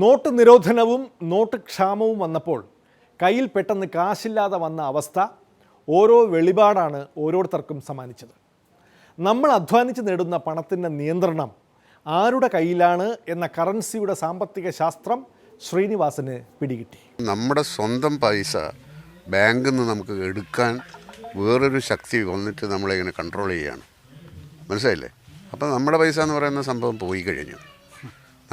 Not നിരോധനവും not ക്ഷാമവും വന്നപ്പോൾ കയ്യിൽ പെട്ടെന്ന് കാശില്ലാതെ വന്ന അവസ്ഥ ഓരോ വെളിപാടാണ് ഓരോരുത്തർക്കും സമ്മാനിച്ചത്. നമ്മൾ അധ്വാനിച്ച് നേടുന്ന പണത്തിന്റെ നിയന്ത്രണം ആരുടെ കയ്യിലാണ് എന്ന കറൻസിയുടെ സാമ്പത്തിക ശാസ്ത്രം ശ്രീനിവാസന് പിടികിട്ടി. നമ്മുടെ സ്വന്തം പൈസ ബാങ്കിൽ നിന്ന് നമുക്ക് എടുക്കാൻ വേറൊരു ശക്തി വന്നിട്ട് നമ്മളിങ്ങനെ കൺട്രോൾ ചെയ്യുകയാണ് മനസ്സിലായില്ലേ? അപ്പോൾ നമ്മുടെ പൈസ എന്ന് പറയുന്ന സംഭവം പോയി കഴിഞ്ഞു.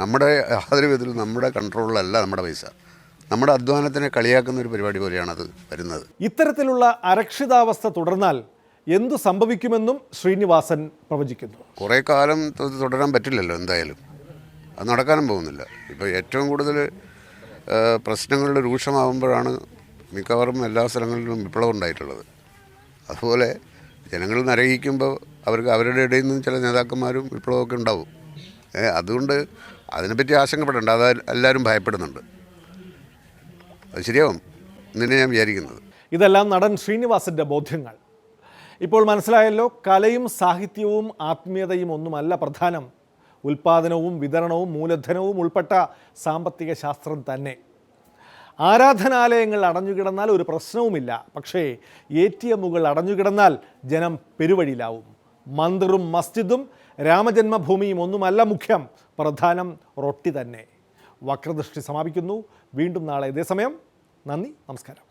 നമ്മുടെ യാതൊരു വിധത്തിലും നമ്മുടെ കൺട്രോളിലല്ല നമ്മുടെ പൈസ. നമ്മുടെ അധ്വാനത്തിനെ കളിയാക്കുന്ന ഒരു പരിപാടി പോലെയാണ് അത് വരുന്നത്. ഇത്തരത്തിലുള്ള അരക്ഷിതാവസ്ഥ തുടർന്നാൽ എന്തു സംഭവിക്കുമെന്നും ശ്രീനിവാസൻ പ്രവചിക്കുന്നു. കുറേ കാലം തുടരാൻ പറ്റില്ലല്ലോ എന്തായാലും. അത് നടക്കാനും പോകുന്നില്ല. ഇപ്പോൾ ഏറ്റവും കൂടുതൽ പ്രശ്നങ്ങൾ രൂക്ഷമാകുമ്പോഴാണ് മിക്കവാറും എല്ലാ സ്ഥലങ്ങളിലും വിപ്ലവം ഉണ്ടായിട്ടുള്ളത്. അതുപോലെ ജനങ്ങൾ നരകിക്കുമ്പോൾ അവർക്ക് അവരുടെ ഇടയിൽ നിന്ന് ചില നേതാക്കന്മാരും വിപ്ലവമൊക്കെ ഉണ്ടാവും. അതുകൊണ്ട് അതിനെപ്പറ്റി ആശങ്കപ്പെടേണ്ട. അത് എല്ലാവരും ഭയപ്പെടുന്നുണ്ട്. അത് ശരിയാവും. എന്നെ ഞാൻ വിചാരിക്കുന്നത്. ഇതെല്ലാം നടൻ ശ്രീനിവാസിന്റെ ബോധ്യങ്ങൾ. ഇപ്പോൾ മനസ്സിലായല്ലോ കലയും സാഹിത്യവും ആത്മീയതയും ഒന്നുമല്ല പ്രധാനം. ഉൽപാദനവും വിതരണവും മൂലധനവും ഉൾപ്പെട്ട സാമ്പത്തിക ശാസ്ത്രം തന്നെ. ആരാധനാലയങ്ങൾ അടഞ്ഞുകിടന്നാൽ ഒരു പ്രശ്നവുമില്ല. പക്ഷേ എ ടി എമ്മുകൾ അടഞ്ഞുകിടന്നാൽ ജനം പെരുവഴിയിലാവും. മന്ദിറും മസ്ജിദും രാമജന്മഭൂമിയും ഒന്നുമല്ല മുഖ്യം. പ്രധാനം റൊട്ടി തന്നെ. വക്രദൃഷ്ടി സമാപിക്കുന്നു. വീണ്ടും നാളെ ഇതേ സമയം. നന്ദി നമസ്കാരം.